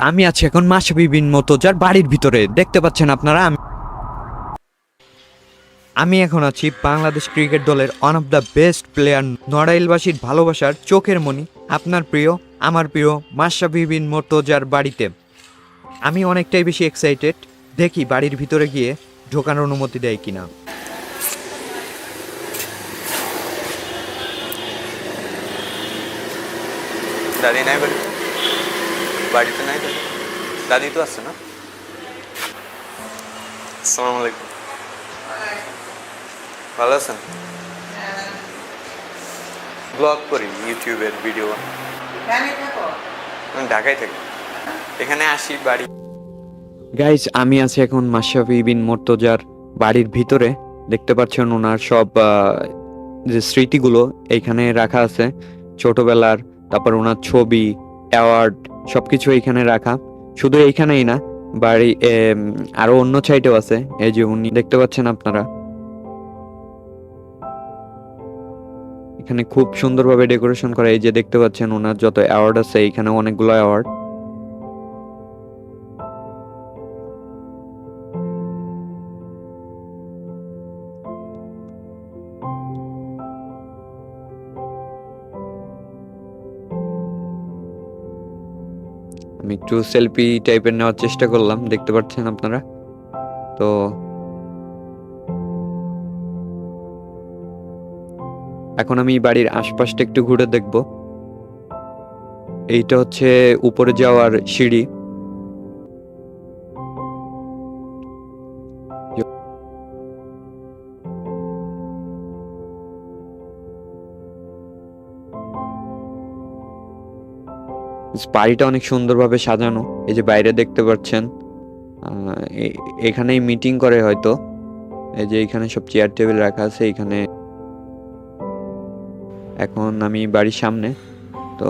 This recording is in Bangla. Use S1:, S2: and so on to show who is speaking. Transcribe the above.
S1: আমি আছি এখন মাসাবি মতো, যার বাড়ির ভিতরে, দেখতে পাচ্ছেন আপনারা, আমি- এখন আছি বাংলাদেশ ক্রিকেট দলের one of the best player নড়াইলবাসীর ভালোবাসার চোখের মনি আপনার প্রিয়, আমার প্রিয় মাসাবি বিন মর্তজার বাড়িতে। আমি অনেকটাই বেশি এক্সাইটেড দেখি বাড়ির ভিতরে গিয়ে ঢোকার অনুমতি দেয় কিনা।
S2: দাদি নাই বাড়িতে নাই দাদি দাদি তো আছে না? আসসালামু আলাইকুম। ভালো আছেন? ব্লগ করি ইউটিউবের ভিডিও। আমি ঢাকায় থাকি। এখানে আসি বাড়ি।
S1: গাইজ আমি আছি এখন মাশরাফি বিন মর্তজার বাড়ির ভিতরে। দেখতে পাচ্ছেন ওনার সব আহ, যে স্মৃতিগুলো এইখানে রাখা আছে। ছোটবেলার তারপর ওনার ছবি অ্যাওয়ার্ড, সবকিছু এইখানে রাখা। শুধু এইখানেই না, বাড়ি আরও অন্য সাইটেও আছে, এই যে উনি, দেখতে পাচ্ছেন আপনারা। এখানে খুব সুন্দরভাবে ডেকোরেশন করা, এই যে দেখতে পাচ্ছেন ওনার যত অ্যাওয়ার্ড আছে, এইখানে অনেকগুলো অ্যাওয়ার্ড। আমি একটু সেলফি টাইপের নেওয়ার চেষ্টা করলাম, দেখতে পাচ্ছেন আপনারা? তো এখন আমি বাড়ির আশপাশটা একটু ঘুরে দেখব। এইটা হচ্ছে উপরে যাওয়ার সিঁড়ি। বাড়িটা অনেক সুন্দরভাবে সাজানো। এই যে বাইরে দেখতে পাচ্ছেন এখানেই মিটিং করে হয়তো। এই যে এখানে সব চেয়ার টেবিল রাখা আছে, এখানে এখন আমি বাড়ির সামনে। তো